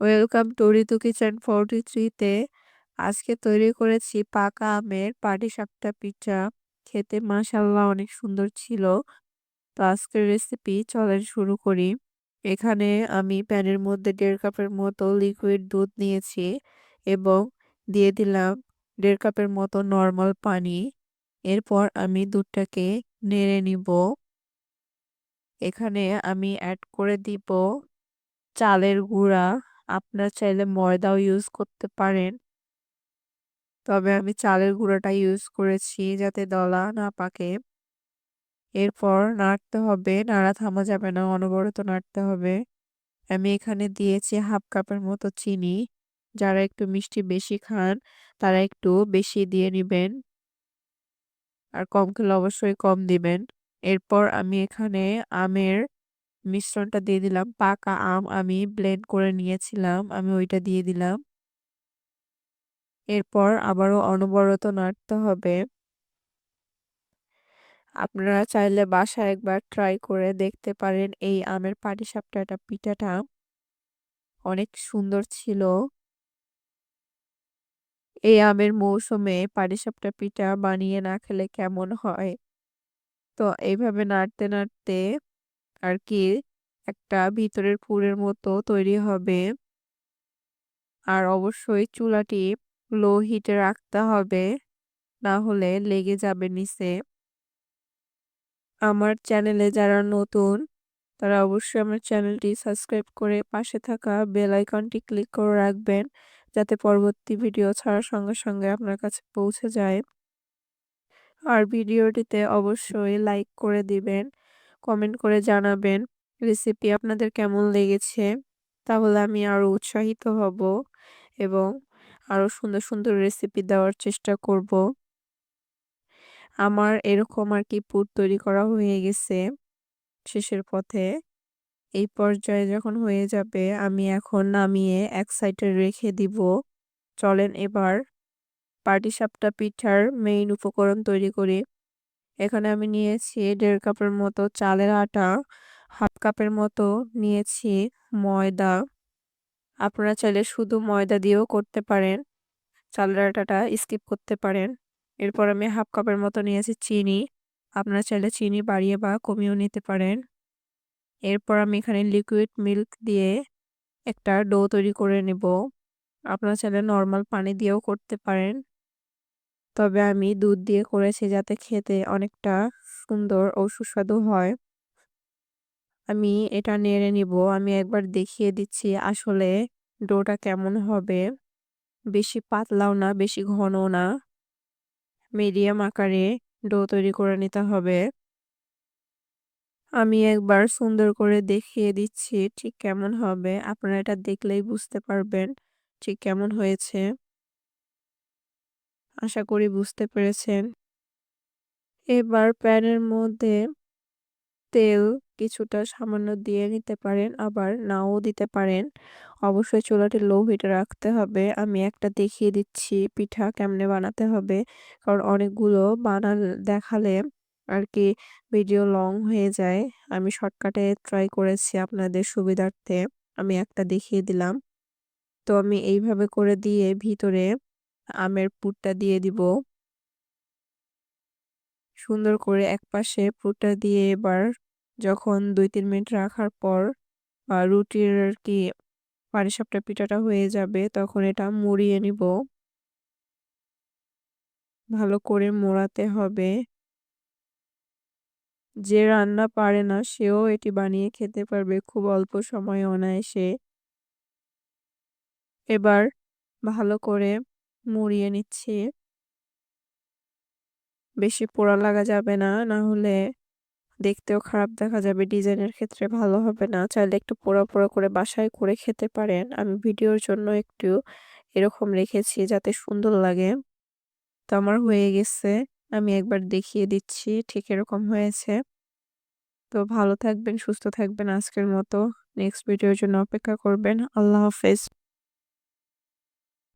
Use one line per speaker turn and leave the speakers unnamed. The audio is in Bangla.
Welcome to Ritu kitchen forty থ্রিতে আজকে তৈরি করেছি পাকা আমের পাটিসাপটা পিঠা। খেতে মাসাল্লাহ অনেক সুন্দর ছিল। তো আজকের রেসিপি চলেন শুরু করি। এখানে আমি প্যানের মধ্যে দেড় কাপের মতো লিকুইড দুধ নিয়েছি এবং দিয়ে দিলাম দেড় কাপের মতো নর্মাল পানি। এরপর আমি দুধটাকে নেড়ে নিব। এখানে আমি অ্যাড করে দিব চালের গুঁড়া। আপনার চাইলে ময়দাও ইউজ করতে পারেন। তবে আমি চালের গুঁড়োটা ইউজ করেছি যাতে দলা না পাকে। এরপর নাড়তে হবে, নাড়া থামা যাবে না, অনবরত নাড়তে হবে। আমি এখানে দিয়েছি হাফ কাপের মতো চিনি। যারা একটু মিষ্টি বেশি খান, তারা একটু বেশি দিয়ে নেবেন। আর কম খেলে অবশ্যই কম দিবেন। এরপর আমি এখানে আমের মিশ্রণটা দিয়ে দিলাম। পাকা আম আমি ব্লেন্ড করে নিয়েছিলাম, আমি ওইটা দিয়ে দিলাম। এরপর আবারও অনবরত নাড়তে হবে। আপনারা চাইলে বাসায় একবার ট্রাই করে দেখতে পারেন এই আমের পাটিসাপটাটা পিঠাটা। অনেক সুন্দর ছিল। এই আমের মৌসুমে পাটিসাপটা, পিঠা বানিয়ে না খেলে কেমন হয়? তো এইভাবে নাড়তে নাড়তে আর কি একটা ভিতরের পুরের মতো তৈরি হবে। আর অবশ্যই চুলাটি লো হিটে রাখতে হবে, না হলে লেগে যাবে নিচে। আমার চ্যানেলে যারা নতুন, তারা অবশ্যই আমার চ্যানেলটি সাবস্ক্রাইব করে পাশে থাকা বেল আইকনটি ক্লিক করে রাখবেন, যাতে পরবর্তী ভিডিও ছাড়ার সঙ্গে সঙ্গে আপনার কাছে পৌঁছে যায়। আর ভিডিওটিতে অবশ্যই লাইক করে দিবেন কমেন্ট করে জানাবেন রেসিপি আপনাদের কেমন লেগেছে, তাহলে আমি আরও উৎসাহিত হব এবং আরও সুন্দর সুন্দর রেসিপি দেওয়ার চেষ্টা করব। আমার এরকম আর কি পুর তৈরি করা হয়ে গেছে শেষের পথে। এই পর্যায়ে যখন হয়ে যাবে আমি এখন নামিয়ে এক সাইডে রেখে দিব। চলেন এবার পাটিসাপটা পিঠার মেইন উপকরণ তৈরি করি। এখানে আমি নিয়েছি দেড় কাপের মতো চালের আটা, হাফ কাপের মতো নিয়েছি ময়দা। আপনারা চাইলে শুধু ময়দা দিয়েও করতে পারেন, চালের আটাটা স্কিপ করতে পারেন। এরপর আমি হাফ কাপের মতো নিয়েছি চিনি, আপনারা চাইলে চিনি বাড়িয়ে বা কমিয়েও নিতে পারেন। এরপর আমি এখানে লিকুইড মিল্ক দিয়ে একটা ডো তৈরি করে নেব। আপনারা চাইলে নর্মাল পানি দিয়েও করতে পারেন। তবে আমি দুধ দিয়ে করেছি যাতে খেতে অনেকটা সুন্দর ও সুস্বাদু হয়। আমি এটা নেড়ে নিব। আমি একবার দেখিয়ে দিচ্ছি আসলে ডোটা কেমন হবে। বেশি পাতলাও না, বেশি ঘনও না। মিডিয়াম আকারে ডো তৈরি করে নিতে হবে। আমি একবার সুন্দর করে দেখিয়ে দিচ্ছি ঠিক কেমন হবে। আপনারা এটা দেখলেই বুঝতে পারবেন ঠিক কেমন হয়েছে। আশা করি বুঝতে পেরেছেন। এবার প্যানের মধ্যে তেল কিছুটা সামান্য দিয়ে নিতে পারেন, আবার নাও দিতে পারেন। অবশ্যই চুলাটি লো হিটে রাখতে হবে। আমি একটা দেখিয়ে দিচ্ছি পিঠা কেমনে বানাতে হবে। কারণ অনেকগুলো বানাল দেখালে আর কি ভিডিও লং হয়ে যায়। আমি শর্টকাটে ট্রাই করেছি আপনাদের সুবিধার্থে। আমি একটা দেখিয়ে দিলাম। তো আমি এইভাবে করে দিয়ে ভিতরে আমের পুরটা দিয়ে দিব। সুন্দর করে এক পাশে পুরটা দিয়ে এবার যখন দুই তিন মিনিট রাখার পর রুটির আর কি পাটিসাপটা পিঠাটা হয়ে যাবে তখন এটা মুড়িয়ে নিব। ভালো করে মোড়াতে হবে। যে রান্না পারে না সেও এটি বানিয়ে খেতে পারবে খুব অল্প সময়ে অনায়াসে। এবার ভালো করে মুড়িয়ে নিচ্ছি। বেশি পোড়া লাগা যাবে না না হলে দেখতেও খারাপ দেখা যাবে, ডিজাইনের ক্ষেত্রে ভালো হবে না। চাইলে একটু পোড়া পোড়া করে বাসায় করে খেতে পারেন। আমি ভিডিওর জন্য একটু এরকম রেখেছি যাতে সুন্দর লাগে। তো আমার হয়ে গেছে, আমি একবার দেখিয়ে দিচ্ছি, ঠিক এরকম হয়েছে। তো ভালো থাকবেন, সুস্থ থাকবেন আজকের মতো। নেক্সট ভিডিওর জন্য অপেক্ষা করবেন। আল্লাহ হাফেজ।